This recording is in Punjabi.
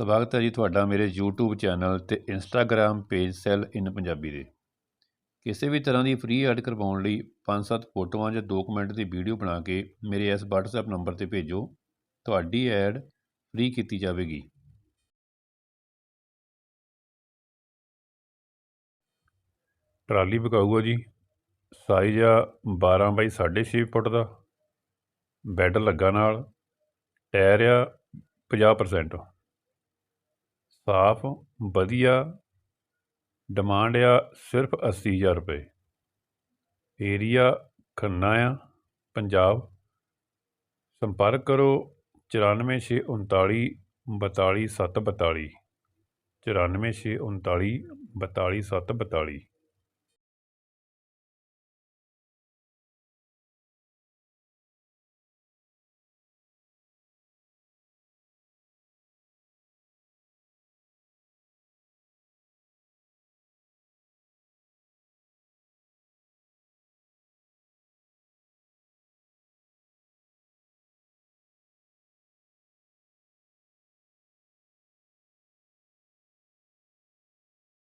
ਸਵਾਗਤ ਹੈ ਜੀ ਤੁਹਾਡਾ ਮੇਰੇ YouTube ਚੈਨਲ ਤੇ Instagram ਪੇਜ ਸੈਲ ਇਨ ਪੰਜਾਬੀ ਦੇ। ਕਿਸੇ ਵੀ ਤਰ੍ਹਾਂ ਦੀ ਫ੍ਰੀ ਐਡ ਕਰਵਾਉਣ ਲਈ 5-7 ਫੋਟੋਆਂ ਜਾਂ 2 ਮਿੰਟ ਦੀ ਵੀਡੀਓ ਬਣਾ ਕੇ ਮੇਰੇ ਇਸ WhatsApp ਨੰਬਰ ਤੇ ਭੇਜੋ। ਤੁਹਾਡੀ ਐਡ ਫ੍ਰੀ ਕੀਤੀ ਜਾਵੇਗੀ। ਟਰਾਲੀ ਵਿਕਾਊ ਜੀ। ਸਾਈਜ਼ ਆ 12 ਬਾਈ 6.5 ਫੁੱਟ ਦਾ। ਬੈੱਡ ਲੱਗਾ ਨਾਲ। ਟਾਇਰ ਆ 50% ਸਾਫ਼, ਵਧੀਆ ਡਿਮਾਂਡ ਆ ਸਿਰਫ ਅੱਸੀ ਹਜ਼ਾਰ ਰੁਪਏ। ਏਰੀਆ ਖੰਨਾ ਆ, ਪੰਜਾਬ। ਸੰਪਰਕ ਕਰੋ ਚੁਰਾਨਵੇਂ ਛੇ ਉਨਤਾਲੀ ਬਤਾਲੀ ਸੱਤ ਬਤਾਲੀ। ਚੁਰਾਨਵੇਂ ਛੇ ਉਨਤਾਲੀ ਬਤਾਲੀ ਸੱਤ ਬਤਾਲੀ।